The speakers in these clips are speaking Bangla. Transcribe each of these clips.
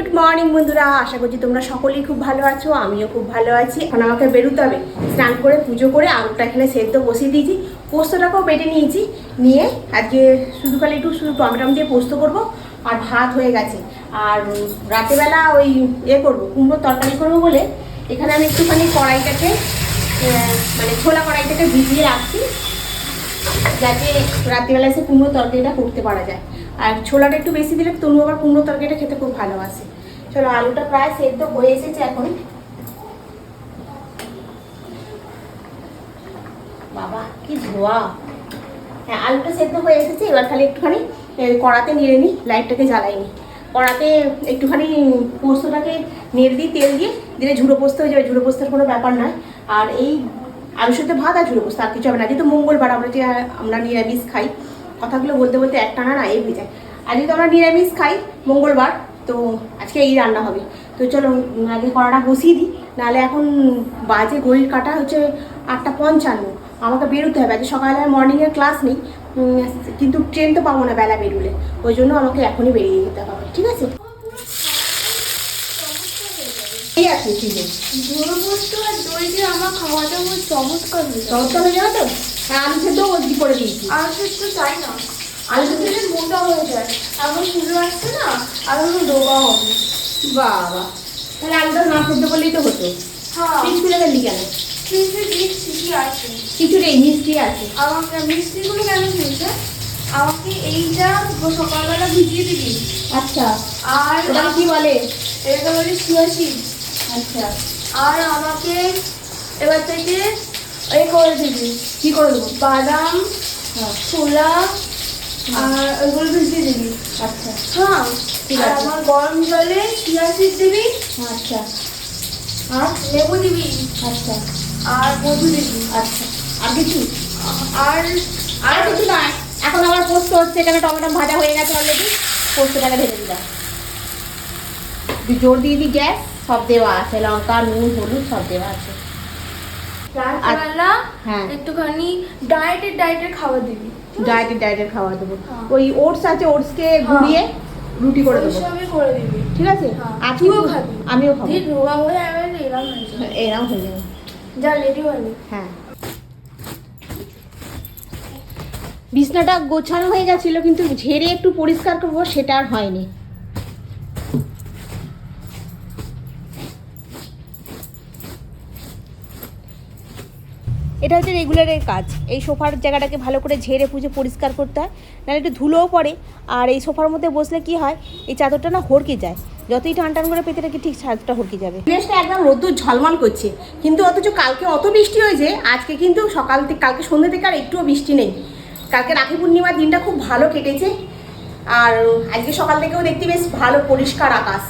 গুড মর্নিং বন্ধুরা। আশা করছি তোমরা সকলেই খুব ভালো আছো, আমিও খুব ভালো আছি। এখন আমাকে বেরোতে হবে। স্নান করে, পুজো করে, আলুটা এখানে সেদ্ধ বসিয়ে দিয়েছি। পোস্তটাকেও বেটে নিয়েছি। নিয়ে আজকে শুধু খালি একটু শুধু টমেটম দিয়ে পোস্ত করব, আর ভাত হয়ে গেছে। আর রাতেবেলা ওই ইয়ে করব, কুমড়োর তরকারি করব বলে এখানে আমি একটুখানি কড়াইটাকে মানে ছোলা কড়াইটাকে ভিজিয়ে রাখছি, যাতে রাত্রিবেলা এসে কুমড়ো তরকারিটা করতে পারা যায়। আর ছোলাটা একটু বেশি দিলে তনু আবার কুমড়ো তরকারিটা খেতে খুব ভালোবাসে। চলো আলুটা প্রায় সেদ্ধ হয়ে এসেছে এখন। বাবা, কি ধোয়া। হ্যাঁ আলুটা সেদ্ধ হয়ে এসেছে, এবার খালি একটুখানি কড়াতে নেড়ে নিই লাইটটাকে জ্বালাইনি। কড়াতে একটুখানি পোস্তটাকে নেড়ে দিই তেল দিয়ে দিলে ঝুড়ো পোস্ত হয়ে যাবে। ঝুড়ো পোস্তের কোনো ব্যাপার নয়। আর এই আলু সাথে ভাত আর ঝুড়ো পোস্ত আর কিছু হবে না। যেহেতু মঙ্গলবার আমরা যে, আমরা নিরামিষ খাই, কথাগুলো বলতে বলতে একটা না না এই হয়ে যায়। আর যেহেতু আমরা নিরামিষ খাই, মঙ্গলবার তো আজকে এই রান্না হবে। তো চলো আগে কড়াটা বসিয়ে দিই নাহলে এখন বাজে ঘড়ির কাটা হচ্ছে আটটা পঞ্চান্ন। আমাকে বেরোতে হবে আজকে সকালে মর্নিংয়ের ক্লাস নেই কিন্তু ট্রেন তো পাবো না বেলা বেরোলে। ওই জন্য আমাকে এখনই বেরিয়ে যেতে হবে ঠিক আছে? ঠিক আছে ঠিক আছে আর দই দিয়ে আমার খাওয়াটা খুব চমৎকার হয়ে যাবে তো? হ্যাঁ আলু সেদ্ধ করে দিয়েছি। আর তো চাই না। আলু দিলে মোটা হয়ে যায়। এখন পুজো আসছে না আর একটু ডোবা হবে। বাবা তাহলে আলুটা না সেদ্ধ করলেই তো হতো। হ্যাঁ। পিস তুলে ফেললি কেন? ফ্রিজে দিচ্ছি কি আছে। কিছু নেই মিষ্টি আছে। আমাকে মিষ্টিগুলো কেন ফ্রিজে আমাকে এইটা সকালবেলা ভিজিয়ে দিবি। আচ্ছা। আর ওটা কি বলে? এটা বলি সিয়াশি আচ্ছা। আর আমাকে এবার থেকে এই করে দিবি। কি করে দেবো? বাদাম হ্যাঁ। ছোলা আর ওইগুলো ভিজিয়ে দিবি। আচ্ছা। হ্যাঁ ঠিক আছে। আমার গরম জলে চিয়া সিড দিবি। আচ্ছা। আর লেবু দিবি। আচ্ছা। আর মধু দিবি। আচ্ছা। আর কিছু? আর আর কিছু এখন আমার পোস্ত হচ্ছে এখানে টমেটো ভাজা হয়ে গেছে অলরেডি পোস্তটাকে ঢেলে দিলাম জোর দিয়ে দিই গ্যাস? সব দেওয়া আছে। লঙ্কা নুন হলুদ সব দেওয়া আছে। রাত্রেবেলা। একটুখানি ডায়েটের ডায়েটের খাবার দিবি। ডায়েটের ডায়েটের খাওয়া দেবো। হ্যাঁ। ওই ওটস আছে ওটসকে ঘুরিয়ে রুটি করে দেবো। ঠিক আছে? আপনিও আর তুইও খাবি। আমিও খাব। এরাম হয়ে যাবে এরম হয়ে এরকম হয়ে যাবে। যা লেডি হয়ে হ্যাঁ। বিছনাটা গোছানো হয়ে গেছিল কিন্তু ঝেড়ে একটু পরিষ্কার করব সেটা আর হয়নি। এটা হচ্ছে রেগুলারের কাজ। এই সোফার জায়গাটাকে ভালো করে ঝেড়ে পুজো পরিষ্কার করতে হয়, নাহলে একটু ধুলোও পড়ে। আর এই সোফার মধ্যে বসলে কি হয়, এই চাদরটা না হড়কে যায়। যতই টান টান করে পেতে রাখি ঠিক চাদরটা হড়কে যাবে। পরিবেশটা একদম রোদ্দুর ঝলমল করছে। কিন্তু অথচ কালকে অত বৃষ্টি হয়েছে, আজকে কিন্তু সকাল থেকে কালকে সন্ধ্যে থেকে আর একটুও বৃষ্টি নেই। কালকে রাখি পূর্ণিমার দিনটা খুব ভালো কেটেছে। আর আজকে সকাল থেকেও দেখতে বেশ ভালো, পরিষ্কার আকাশ।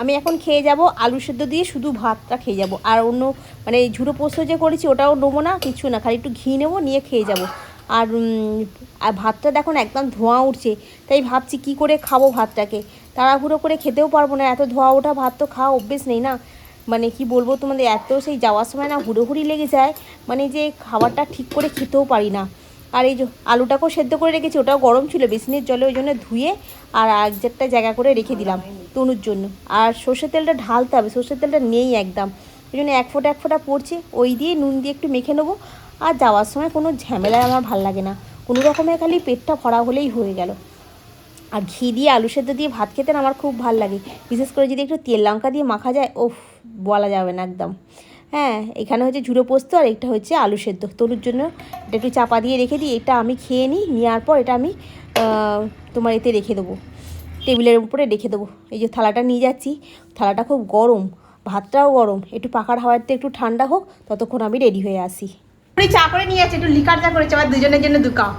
আমি এখন খেয়ে যাব, আলু সেদ্ধ দিয়ে শুধু ভাতটা খেয়ে যাব। আর অন্য মানে ঝুড়ো পোস্ত যে করেছি ওটাও নেব না, কিছু না, খালি একটু ঘি নেব, নিয়ে খেয়ে যাব। আর আর ভাতটা দেখুন একদম ধোঁয়া উঠছে। তাই ভাবছি কি করে খাব ভাতটাকে। তাড়াহুড়ো করে খেতেও পারব না, এত ধোঁয়া ওঠা ভাত তো খাওয়া অভ্যেস নেই না। মানে কি বলব তোমাদের, এত সেই যাওয়ার সময় না হুড়োহুড়ি লেগে যায় মানে যে খাবারটা ঠিক করে খেতেও পারি না। আর এই যে আলুটাকেও সেদ্ধ করে রেখেছি, ওটাও গরম ছিল, বেসিনের জলে ওই জন্য ধুয়ে আর এক একটা জায়গা করে রেখে দিলাম তনুর জন্য। আর সর্ষের তেলটা ঢালতে হবে, সর্ষের তেলটা নেই একদম। ওই জন্য এক ফোঁটা এক ফোঁটা পড়ছে, ওই দিয়ে নুন দিয়ে একটু মেখে নেব। আর যাওয়ার সময় কোনো ঝামেলায় আমার ভালো লাগে না, কোনো রকমের খালি পেটটা ভরা হলেই হয়ে গেল। আর ঘি দিয়ে আলু সেদ্ধ দিয়ে ভাত খেতে আমার খুব ভালো লাগে। বিশেষ করে যদি একটু তেল লঙ্কা দিয়ে মাখা যায়, ওফ, বলা যাবে না একদম। হ্যাঁ এখানে হচ্ছে ঝুড়ো পোস্ত আর এটা হচ্ছে আলু সেদ্ধ। তরুর জন্য এটা একটু চাপা দিয়ে রেখে দিই এটা আমি খেয়ে নিই নেওয়ার পর এটা আমি তোমার এতে রেখে দেবো। টেবিলের উপরে রেখে দেবো। এই যে থালাটা নিয়ে যাচ্ছি থালাটা খুব গরম ভাতটাও গরম। একটু পাখার হাওয়াতে একটু ঠান্ডা হোক ততক্ষণ আমি রেডি হয়ে আসি। চা করে নিয়ে যাচ্ছি একটু লিকার চা করেছে আবার দুজনের জন্য দু কাপ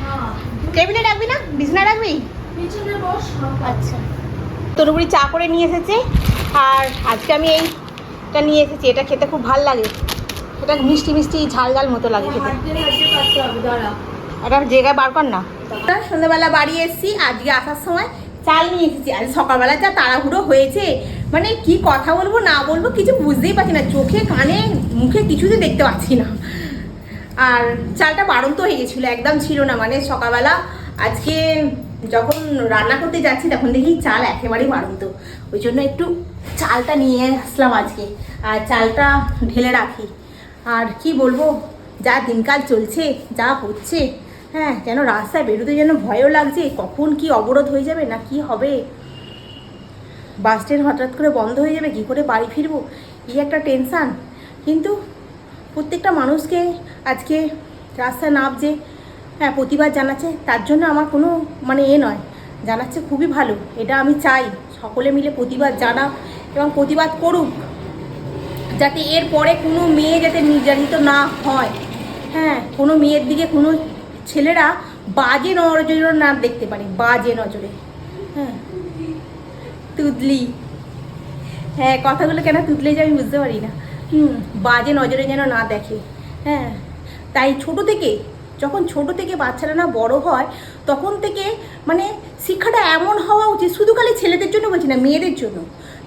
হ্যাঁ। টেবিলে রাখবি না? বিছনা রাখবি? আচ্ছা। তরুপুরি চা করে নিয়ে এসেছে আর আজকে আমি এইটা নিয়ে এসেছি, এটা খেতে খুব ভালো লাগে। এটা মিষ্টি মিষ্টি ঝাল ঝাল মতো লাগে খেতে। এটা জায়গায় বার কর না। সন্ধ্যাবেলা বাড়ি এসেছি, আজকে আসার সময় চাল নিয়ে এসেছি। আজ সকালবেলা যা তাড়াহুড়ো হয়েছে মানে কি কথা বলব, না বলব কিছু বুঝতেই পারছি না। চোখে, কানে, মুখে কিছুতে দেখতে পাচ্ছি না। আর চালটা বাড়ন্ত হয়ে গেছিল, একদম ছিল না। মানে সকালবেলা আজকে যখন রান্না করতে যাচ্ছি, তখন দেখি চাল একেবারেই বাড়ন্ত ওই জন্য একটু চালটা নিয়ে আসলাম আজকে। আর চালটা ঢেলে রাখি। আর কি বলব, যা দিনকাল চলছে, যা হচ্ছে হ্যাঁ যেন রাস্তায় বেরোতে যেন ভয়ও লাগছে, কখন কি অবরোধ হয়ে যাবে না কি হবে? বাস ট্রেন হঠাৎ করে বন্ধ হয়ে যাবে, কী করে বাড়ি ফিরবো? এই একটা টেনশান। কিন্তু প্রত্যেকটা মানুষকে আজকে রাস্তায় নামছে হ্যাঁ প্রতিবাদ জানাচ্ছে, তার জন্য আমার কোনো মানে এ নয়। জানাচ্ছে খুবই ভালো। এটা আমি চাই। সকলে মিলে প্রতিবাদ জানা এবং প্রতিবাদ করুক, যাতে এর পরে কোনো মেয়ে যাতে নির্যাতিত না হয়। হ্যাঁ কোনো মেয়ের দিকে কোনো ছেলেরা বাজে নজরে না দেখতে পারে, বাজে নজরে। হ্যাঁ তুদলি হ্যাঁ কথাগুলো কেন তুতলে যে আমি বুঝতে পারি না। হুম, বাজে নজরে যেন না দেখে। হ্যাঁ তাই ছোট থেকে, যখন ছোট থেকে বাচ্চারা না বড় হয়, তখন থেকে মানে শিক্ষাটা এমন হওয়া উচিত, শুধু খালি ছেলেদের জন্য বলছি না, মেয়েদের জন্য।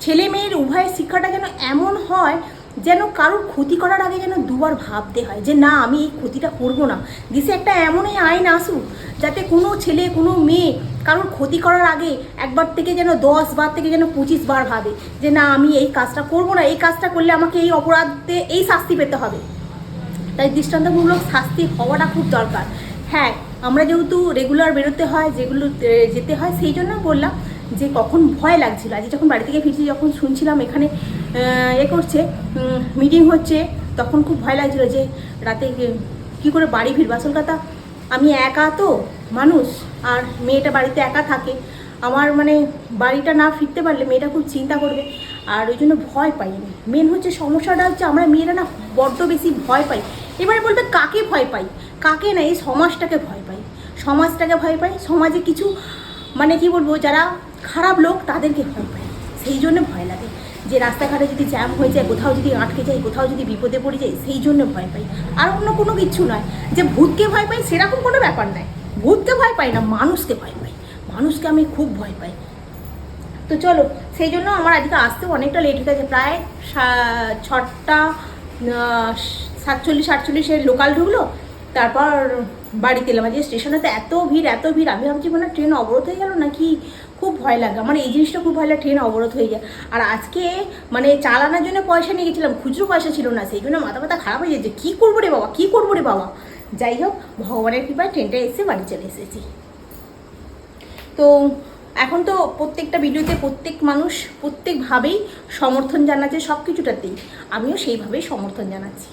ছেলে মেয়ের উভয়ের শিক্ষাটা যেন এমন হয়, যেন কারোর ক্ষতি করার আগে যেন দুবার ভাবতে হয় যে, না, আমি এই ক্ষতিটা করব না। দেশে একটা এমনই আইন আসুক, যাতে কোনো ছেলে, কোনো মেয়ে কারোর ক্ষতি করার আগে একবার থেকে যেন দশ বার থেকে যেন পঁচিশ বার ভাবে যে, না, আমি এই কাজটা করব না। এই কাজটা করলে আমাকে এই অপরাধে, এই শাস্তি পেতে হবে। তাই দৃষ্টান্তমূলক শাস্তি হওয়াটা খুব দরকার। হ্যাঁ আমরা যেহেতু রেগুলার বেরোতে হয়, যেগুলো যেতে হয়, সেই জন্য বললাম যে কখন ভয় লাগছিল। আজ যখন বাড়ি থেকে ফিরছি, যখন শুনছিলাম এখানে, এ করছে মিটিং হচ্ছে, তখন খুব ভয় লাগছিল যে রাতে কি- করে বাড়ি ফিরবো? আসল কথা, আমি একা তো মানুষ, আর মেয়েটা বাড়িতে একা থাকে। আমার মানে বাড়িটা না ফিরতে পারলে মেয়েটা খুব চিন্তা করবে, আর ওই জন্য ভয় পাই মেন হচ্ছে সমস্যাটা হচ্ছে আমরা মেয়েরা না বড্ড বেশি ভয় পাই। এবারে বলবে কাকে ভয় পাই? কাকে না এই সমাজটাকে ভয় পাই? সমাজটাকে ভয় পায়, সমাজে কিছু মানে কি বলব, যারা খারাপ লোক তাদেরকে ভয় পায়। সেই জন্য ভয় লাগে। যে রাস্তাঘাটে যদি জ্যাম হয়ে যায়, কোথাও যদি আটকে যায়, কোথাও যদি বিপদে পড়ে যায়, সেই জন্য ভয় পাই আর অন্য কোনো কিছু নয়। যে ভূতকে ভয় পাই সেরকম কোনো ব্যাপার নয়। ভূতকে ভয় পাই না, মানুষকে ভয় পাই মানুষকে আমি খুব ভয় পাই। তো চলো, সেই জন্য আমার আজকে আসতে অনেকটা লেট হয়ে গেছে প্রায় ছটা সাতচল্লিশ আটচল্লিশে লোকাল ঢুকলো। তারপর বাড়িতে এলাম। আজকে স্টেশনে তো এত ভিড় এত ভিড়। আমি ভাবছি মানে ট্রেন অবরোধ হয়ে গেল নাকি খুব ভয় লাগে। আমার এই জিনিসটা খুব ভয় লাগে, ট্রেন অবরোধ হয়ে যায়। আর আজকে মানে চালানোর জন্য পয়সা নিয়ে গেছিলাম, খুচরো পয়সা ছিল না। সেই জন্য মাথা ব্যথা খারাপ হয়ে যাচ্ছে। কী করব রে বাবা, কী করব রে বাবা? যাই হোক, ভগবানের কৃপায় ট্রেনটা এসে বাড়ি চলে এসেছি। তো এখন তো প্রত্যেকটা ভিডিওতে প্রত্যেক মানুষ প্রত্যেকভাবেই সমর্থন জানাচ্ছে সব কিছুটাতেই আমিও সেইভাবেই সমর্থন জানাচ্ছি।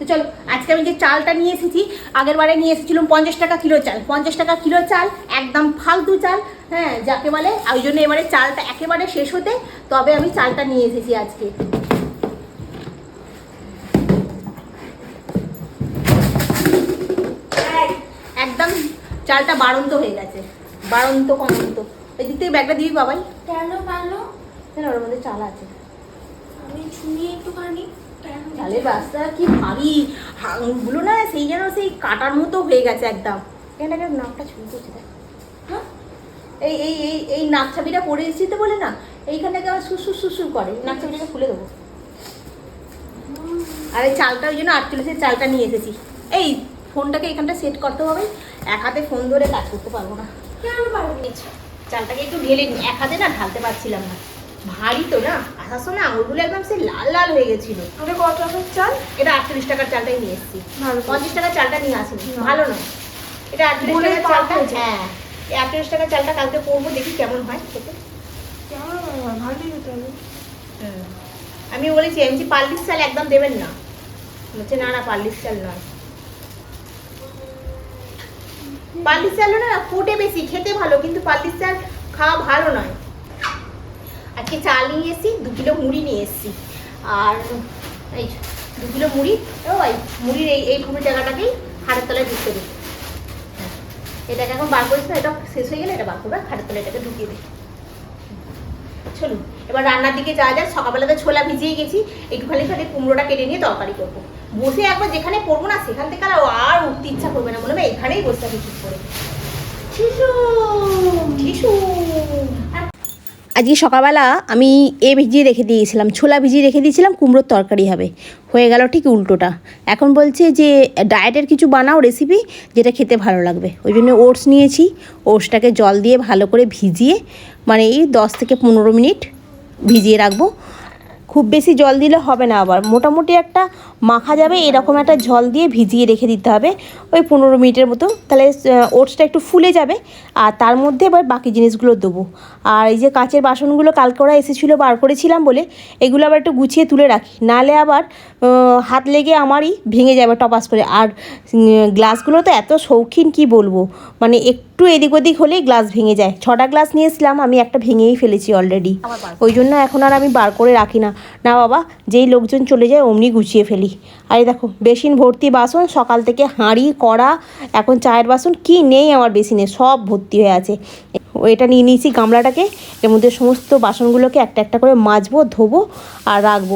তো চলো আজকে আমি যে চালটা নিয়ে এসেছি আগের বারে নিয়ে এসেছিলাম পঞ্চাশ টাকা কিলো চাল। পঞ্চাশ টাকা কিলো চাল একদম ফালতু চাল হ্যাঁ যাকে বলে ওই জন্য এবারে চালটা একেবারে শেষ হতে তবে আমি চালটা নিয়ে এসেছি আজকে। একদম চালটা বাড়ন্ত হয়ে গেছে বাড়ন্ত কমন্ত। এই দিক থেকে ব্যাগটা দিবি বাবাই। কেন কেন ওর মধ্যে চাল আছে। আমি ছুঁয়ে একটুখানি। চালের রাস্তা কি ভারী হাঁগুলো না সেই যেন সেই কাটার মতো হয়ে গেছে একদম। কেন নাকটা ছুঁয়ে করছে দেখ। হ্যাঁ? এই এই এই এই নাক ছাবিটা পরে এসেছি তো বলে না? এইখান থেকে আবার সুসুর সুসুর করে। নাক ছাবিটাকে খুলে দেবো। আর এই চালটা ওই জন্য আটচল্লিশের চালটা নিয়ে এসেছি। এই ফোনটাকে এখানটা সেট করতে হবে। এক হাতে ফোন ধরে কাজ করতে পারব না। কেন পারবি চালটাকে একটু ঢেলে নিই এক হাতে না ঢালতে পারছিলাম না। ভারী তো না? আসার সময় আঙুলগুলো একদম সে লাল লাল হয়ে গেছিল। ওটা কত টাকার চাল? এটা আটচল্লিশ টাকার চালটাই নিয়ে এসেছি। ভালো পঞ্চাশ টাকার চালটা নিয়ে আসিনি। ভালো নয়। এটা আটচল্লিশ টাকার চালটা হ্যাঁ। এই আটচল্লিশ টাকার চালটা কালকে করব দেখি কেমন হয় খেতে। ভালোই হতে হবে। আমি বলেছি এমজি পাল্লিশ চাল একদম দেবেন না। বলছে না না পাল্লিশ চাল নয়। পাল্লিশ চাল না ফোটে বেশি খেতে ভালো কিন্তু পাল্লিশ চাল খাওয়া ভালো নয়। আজকে চাল নিয়ে এসেছি দু কিলো মুড়ি নিয়ে এসেছি। আর এই দু কিলো মুড়ি ও ভাই মুড়ির এই এই পুরো জায়গাটাকেই খাটের তলায় ঢুকতে দিই এটাকে এখন বার করিস না এটা শেষ হয়ে গেলে এটা বার করবে খাটের তলায় এটাকে ঢুকিয়ে দিই চলুন এবার রান্নার দিকে যাওয়া যায় সকালবেলাতে ছোলা ভিজিয়ে গেছি একটুখানি খালি কুমড়োটা কেটে নিয়ে তরকারি করব। বসে একবার যেখানে পড়ব না সেখান থেকে আর আর উঠতে ইচ্ছা করবে না বলবে এখানেই বসে থাকি ঠিক করে। শিশু ঠিসু আজকে সকালবেলা আমি এ ভিজিয়ে রেখে দিয়েছিলাম, ছোলা ভিজিয়ে রেখে দিয়েছিলাম, কুমড়োর তরকারি হবে। হয়ে গেল ঠিক উল্টোটা। এখন বলছে যে, ডায়েটের কিছু বানাও রেসিপি যেটা খেতে ভালো লাগবে। ওই জন্য ওটস নিয়েছি, ওটসটাকে জল দিয়ে ভালো করে ভিজিয়ে মানে এই দশ থেকে পনেরো মিনিট ভিজিয়ে রাখব। খুব বেশি জল দিলে হবে না আবার। মোটামুটি একটা মাখা যাবে এরকম একটা জল দিয়ে ভিজিয়ে রেখে দিতে হবে ওই পনেরো মিনিটের মতো। তাহলে ওটসটা একটু ফুলে যাবে আর তার মধ্যে এবার বাকি জিনিসগুলো দেবো। আর এই যে কাঁচের বাসনগুলো কালকে ওরা এসেছিল বার করেছিলাম বলে এগুলো আবার একটু গুছিয়ে তুলে রাখি। নালে আবার হাত লেগে আমারই ভেঙে যাবে টপাস করে। আর গ্লাসগুলো তো এত শৌখিন কি বলব? মানে একটু এদিক ওদিক হলেই গ্লাস ভেঙে যায়। ছটা গ্লাস নিয়েছিলাম আমি একটা ভেঙেই ফেলেছি অলরেডি ওই জন্য এখন আর আমি বার করে রাখি না। না বাবা যেই লোকজন চলে যায় অমনি গুছিয়ে ফেলি। আর দেখো, বেসিন ভর্তি বাসন, সকাল থেকে হাঁড়ি, কড়া, এখন চায়ের বাসন, কি নেই আমার বেসিনে, সব ভর্তি হয়ে আছে। এটা নিয়ে নিয়েছি গামলাটাকে, এর মধ্যে সমস্ত বাসনগুলোকে একটা একটা করে মাজবো, ধোবো আর রাখব।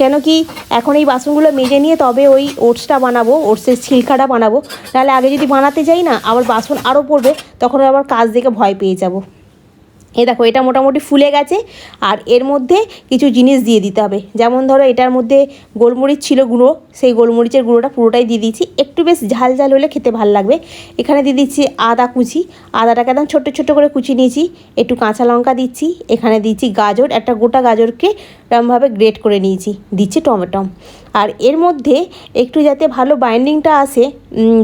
কেন কি, এখন এই বাসনগুলো মেজে নিয়ে তবে ওই ওটসটা বানাবো, ওটসের ছিলকাটা বানাবো। তাহলে আগে যদি বানাতে যাই না, আবার বাসন আরও পড়বে, তখন আবার কাজ দেখে ভয় পেয়ে যাব। এই দেখো, এটা মোটামুটি ফুলে গেছে, আর এর মধ্যে কিছু জিনিস দিয়ে দিতে হবে। যেমন ধরো, এটার মধ্যে গোলমরিচ ছিল গুঁড়ো, সেই গোলমরিচের গুঁড়োটা পুরোটাই দিয়ে দিচ্ছি একটু বেশ ঝাল ঝাল হলে খেতে ভালো লাগবে। এখানে দিয়ে দিচ্ছি আদা কুচি। আদাটাকে একদম ছোট্ট ছোট্ট করে কুচি নিয়েছি। একটু কাঁচা লঙ্কা দিচ্ছি। এখানে দিচ্ছি গাজর। একটা গোটা গাজরকে এরমভাবে গ্রেট করে নিয়েছি। দিচ্ছি টমেটো। আর এর মধ্যে একটু যাতে ভালো বাইন্ডিংটা আসে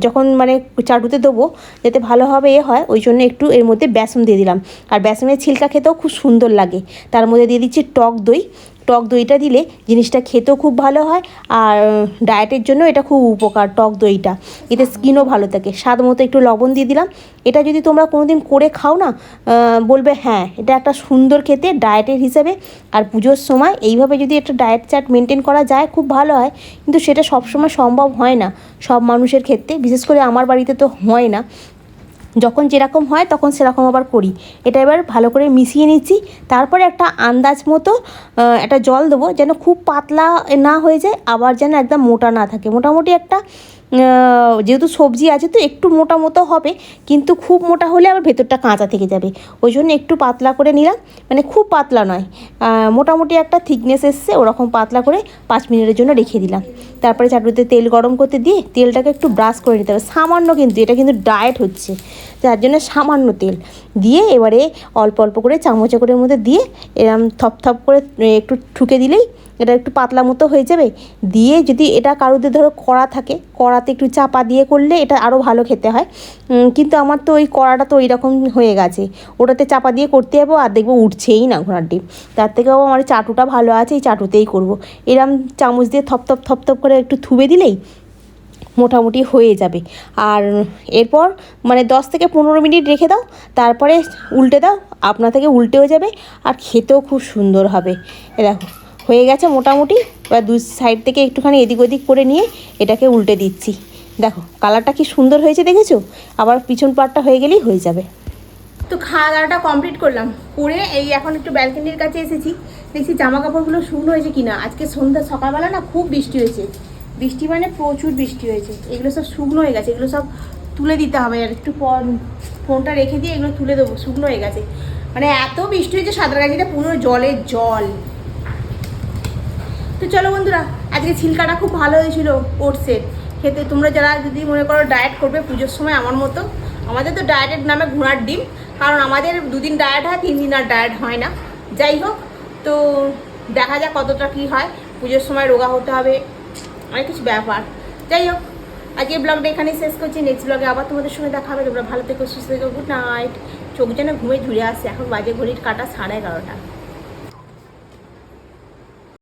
যখন মানে চাটুতে দেবো, যাতে ভালোভাবে এ হয়, ওই জন্য একটু এর মধ্যে বেসন দিয়ে দিলাম। আর বেসনের ছিলকা খেতেও খুব সুন্দর লাগে। তার মধ্যে দিয়ে দিচ্ছি টক দই। টক দইটা দিলে জিনিসটা খেতেও খুব ভালো হয় আর ডায়েটের জন্য এটা খুব উপকার টক দইটা। এতে স্কিনও ভালো থাকে। স্বাদ মতো একটু লবণ দিয়ে দিলাম। এটা যদি তোমরা কোনো দিন করে খাও না বলবে হ্যাঁ এটা একটা সুন্দর খেতে ডায়েটের হিসাবে। আর পুজোর সময় এইভাবে যদি একটা ডায়েট চার্ট মেনটেন করা যায়, খুব ভালো হয়। কিন্তু সেটা সবসময় সম্ভব হয় না। সব মানুষের ক্ষেত্রে, বিশেষ করে আমার বাড়িতে তো হয় না। যখন যেরকম হয় তখন সেরকম আবার করি। এটা এবার ভালো করে মিশিয়ে নিচ্ছি। তারপরে একটা আন্দাজ মতো একটা জল দেবো যেন খুব পাতলা না হয়ে যায়, আবার যেন একদম মোটা না থাকে। মোটামুটি একটা যেহেতু সবজি আছে তো একটু মোটা মতো হবে, কিন্তু খুব মোটা হলে আবার ভেতরটা কাঁচা থেকে যাবে। ওই জন্য একটু পাতলা করে নিলাম। মানে খুব পাতলা নয় মোটামুটি একটা থিকনেস এসছে, ওরকম পাতলা করে পাঁচ মিনিটের জন্য রেখে দিলাম। তারপরে চাটুতে তেল গরম করতে দিয়ে তেলটাকে একটু ব্রাশ করে নিতে হবে। সামান্য কিন্তু, এটা কিন্তু ডায়েট হচ্ছে, যার জন্য সামান্য তেল। দিয়ে এবারে অল্প অল্প করে চামচে করে মধ্যে দিয়ে এরম থপ থপ করে একটু ঠুকে দিলেই এটা একটু পাতলা মতো হয়ে যাবে। দিয়ে যদি এটা কারোদের ধরো কড়া থাকে, কড়াতে একটু চাপা দিয়ে করলে এটা আরও ভালো খেতে হয়। কিন্তু আমার তো ওই কড়াটা তো ওই রকম হয়ে গেছে। ওটাতে চাপা দিয়ে করতে যাব আর দেখব উঠছেই না ঘোড়ার ডিম তার থেকেও আমার চাটুটা ভালো আছে, এই চাটুতেই করব। এরম চামচ দিয়ে থপ থপ থপ থপ করে একটু থুবে দিলেই মোটামুটি হয়ে যাবে। আর এরপর মানে দশ থেকে পনেরো মিনিট রেখে দাও, তারপরে উল্টে দাও, আপনা থেকে উল্টেও যাবে আর খেতেও খুব সুন্দর হবে। এ দেখো। হয়ে গেছে মোটামুটি। এবার দু সাইড থেকে একটুখানি এদিক ওদিক করে নিয়ে এটাকে উল্টে দিচ্ছি। দেখো কালারটা কি সুন্দর হয়েছে দেখেছ? আবার পিছন পাটটা হয়ে গেলেই হয়ে যাবে। তো খাওয়া দাওয়াটা কমপ্লিট করলাম। করে এই এখন একটু ব্যালকনির কাছে এসেছি। দেখছি জামা কাপড়গুলো শুকনো হয়েছে কিনা। আজকে সন্ধ্যা, সকালবেলা না খুব বৃষ্টি হয়েছে। বৃষ্টি মানে প্রচুর বৃষ্টি হয়েছে। এগুলো সব শুকনো হয়ে গেছে। এগুলো সব তুলে দিতে হবে। আর একটু পর ফোনটা রেখে দিয়ে এগুলো তুলে দেবো। শুকনো হয়ে গেছে। মানে এত বৃষ্টি হয়েছে সাঁতরাগাছিটা পুরো জলের জল। তো চলো বন্ধুরা, আজকে ছিলকাটা খুব ভালো হয়েছিল ওটসের খেতে তোমরা যারা যদি মনে করো ডায়েট করবে পুজোর সময় আমার মতো, আমাদের তো ডায়েটের নামে ঘোড়ার ডিম, কারণ আমাদের দুদিন ডায়েট হয় তিন দিন আর ডায়েট হয় না। যাই হোক, তো দেখা যাক কতটা কি হয়। পুজোর সময় রোগা হতে হবে, অনেক কিছু ব্যাপার। যাই হোক, আজকে ব্লগটা এখানেই শেষ করছি। নেক্সট ব্লগে আবার তোমাদের সঙ্গে দেখা হবে। তোমরা ভালো থেকো, সুস্থ থেকো গুড নাইট চোখ যেন ঘুমে ঝুড়ে আসছে এখন বাজে ঘড়ির কাটা সাড়ে এগারোটা।